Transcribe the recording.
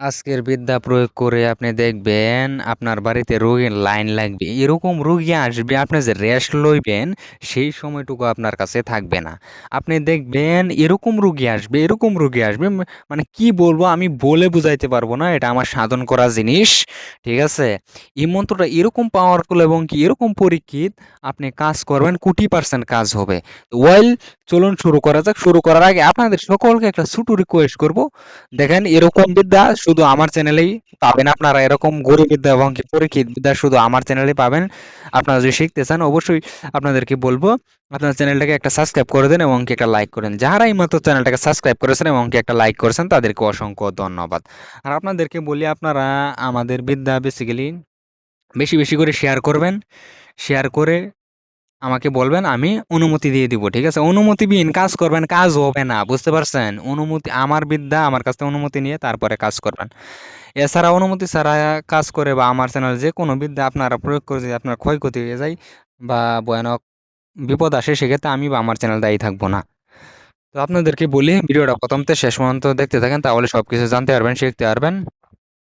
আজকের বিদ্যা প্রয়োগ করে আপনি দেখবেন আপনার বাড়িতে রোগীর লাইন লাগবে। এরকম রোগী আসবে, আপনি যে রেস্ট লইবেন, সেই সময়টুকু আপনার কাছে থাকবে না। আপনি দেখবেন এরকম রোগী আসবে, এরকম রোগী আসবে মানে কি বলব, আমি বলে বুঝাইতে পারব না, এটা আমার সাধন করা জিনিস, ঠিক আছে? এই মন্ত্রটা এরকম পাওয়ারফুল এবং কি এরকম পরীক্ষিত, আপনি কাজ করবেন, কোটি পার্সেন্ট কাজ হবে। ওয়েল চলুন শুরু করা যাক, শুরু করার আগে আপনাদের সকলকে একটা ছোট রিকোয়েস্ট করব। দেখেন, এরকম বিদ্যা শুধু আমার চ্যানেলেই পাবেন আপনারা এরকম গরিব বিদ্যা এবং কি পরীক্ষিত বিদ্যা শুধু আমার চ্যানেলেই পাবেন। আপনারা যদি শিখতে চান, অবশ্যই আপনাদেরকে বলব, আপনার চ্যানেলটাকে একটা সাবস্ক্রাইব করে দেন এবং একটা লাইক করেন যারা এই মাত্র চ্যানেলটাকে সাবস্ক্রাইব করেছেন এবং একটা লাইক করেছেন, তাদেরকে অসংখ্য ধন্যবাদ। আর আপনাদেরকে বলি, আপনারা আমাদের বিদ্যা বেসিক্যালি বেশি বেশি করে শেয়ার করবেন। শেয়ার করে আমাকে বলবেন, আমি অনুমতি দিয়ে দিব, ঠিক আছে? অনুমতিবিহীন কাজ করবেন, কাজ হবে না, বুঝতে পারছেন? অনুমতি, আমার বিদ্যা আমার কাছ থেকে অনুমতি নিয়ে তারপরে কাজ করবেন। এছাড়া অনুমতি ছাড়া কাজ করে বা আমার চ্যানেল যে কোনো বিদ্যা আপনারা প্রয়োগ করে যদি আপনার ক্ষয়ক্ষতি হয়ে যায় বা ভয়ানক বিপদ আসে, সেক্ষেত্রে আমি বা আমার চ্যানেল দায়ী থাকব না। তো আপনাদেরকে বলি, ভিডিওটা প্রথম থেকে শেষ পর্যন্ত দেখতে থাকেন, তাহলে সব কিছু জানতে পারবেন, শিখতে পারবেন।